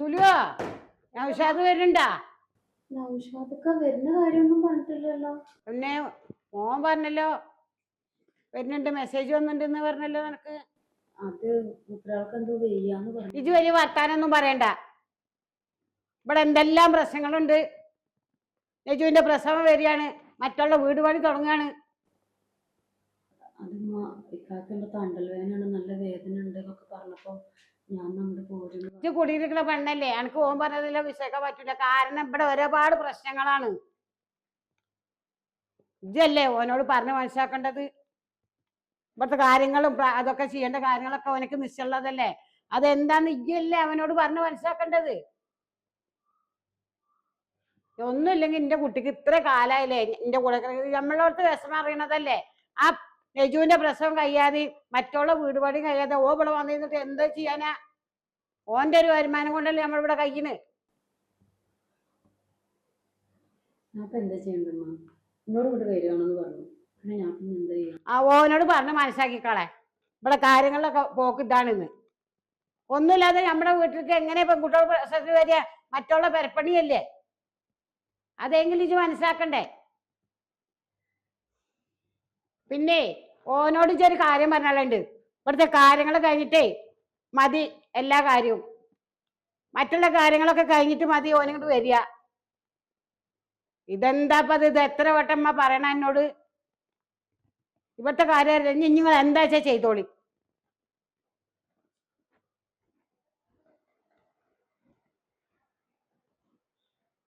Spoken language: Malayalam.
സുലുവോ നൗഷാദ് വരുന്നുണ്ടാ? നൗഷാദൊക്കെ വരുന്ന കാര്യമൊന്നും പറഞ്ഞിട്ടില്ലല്ലോ. പിന്നെ മോൻ പറഞ്ഞല്ലോ വരുന്നുണ്ട് മെസ്സേജ് വന്നിട്ടുണ്ടെന്ന് പറഞ്ഞല്ലോ നിനക്ക്. അത് കുട്ടികൾക്ക് എന്തോ വെയ്യാന്ന് പറഞ്ഞു. ഇജ് വലിയ വർത്താനൊന്നും പറയണ്ട. ഇവിടെ എന്തെല്ലാം പ്രശ്നങ്ങളുണ്ട്. നെജുവിന്റെ പ്രസവം വരികയാണ് മറ്റുള്ള വീട് പണി തുടങ്ങുകയാണ്. അത് ഇക്കാക്കുള്ള തണ്ടൽ വേദനയാണ് നല്ല വേദന ഉണ്ട് എന്നൊക്കെ പറഞ്ഞപ്പോ ഇജ് കുടിയിരിക്കുന്ന പെണ്ണല്ലേ? എനിക്ക് ഓൻ പറഞ്ഞതില്ല വിശ്വസിക്കാൻ പറ്റൂല. കാരണം ഇവിടെ ഒരുപാട് പ്രശ്നങ്ങളാണ്. ഇതല്ലേ ഓനോട് പറഞ്ഞ് മനസ്സിലാക്കേണ്ടത്? ഇവിടുത്തെ കാര്യങ്ങളും അതൊക്കെ ചെയ്യേണ്ട കാര്യങ്ങളൊക്കെ അവനക്ക് നിശ്ചയുള്ളതല്ലേ അതെന്താന്ന് ഇജല്ലേ അവനോട് പറഞ്ഞ് മനസ്സിലാക്കേണ്ടത്? ഒന്നുമില്ലെങ്കിൽ എന്റെ കുട്ടിക്ക് ഇത്ര കാലായില്ലേ? എന്റെ കൂടെ. നമ്മളോടത്ത് വിഷമം അറിയണതല്ലേ? ആ രജുവിന്റെ പ്രസവം കഴിയാതെ മറ്റുള്ള വീട് പണി കഴിയാതെ ഓ ഇവിടെ വന്നിരുന്നിട്ട് എന്താ ചെയ്യാനാ? ഓന്റെ ഒരു വരുമാനം കൊണ്ടല്ലേ നമ്മളിവിടെ കഴിക്കുന്നത് എന്താ ചെയ്യണ്ടമ്മ എന്നോട് ഇവിടെ വരികയാണെന്ന് പറഞ്ഞു. പിന്നെ ഞാൻ പിന്നെ എന്താ ചെയ്യാ? ആ ഓനോട് പറഞ്ഞ് മനസ്സിലാക്കിക്കളെ. ഇവിടെ കാര്യങ്ങളിലൊക്കെ പോക്ക് ഇതാണെന്ന്. ഒന്നുമില്ലാതെ നമ്മുടെ വീട്ടിലേക്ക് എങ്ങനെ പെൺകുട്ടികൾ പ്രസവത്തിൽ വരിക? മറ്റുള്ള പെരപ്പണിയല്ലേ? അതെങ്കിലും ഇത് മനസ്സിലാക്കണ്ടേ? പിന്നെ ഓനോട് ഇച്ചൊരു കാര്യം പറഞ്ഞാലുണ്ട്. ഇവിടുത്തെ കാര്യങ്ങൾ കഴിഞ്ഞിട്ടേ മതി എല്ലാ കാര്യവും. മറ്റുള്ള കാര്യങ്ങളൊക്കെ കഴിഞ്ഞിട്ട് മതി ഓനിങ്ങോട്ട് വരിക. ഇതെന്താപ്പത് ഇത്? എത്ര വട്ടം പറയണ എന്നോട്? ഇവിടുത്തെ കാര്യം നിങ്ങൾ എന്താ വെച്ചാൽ ചെയ്തോളി.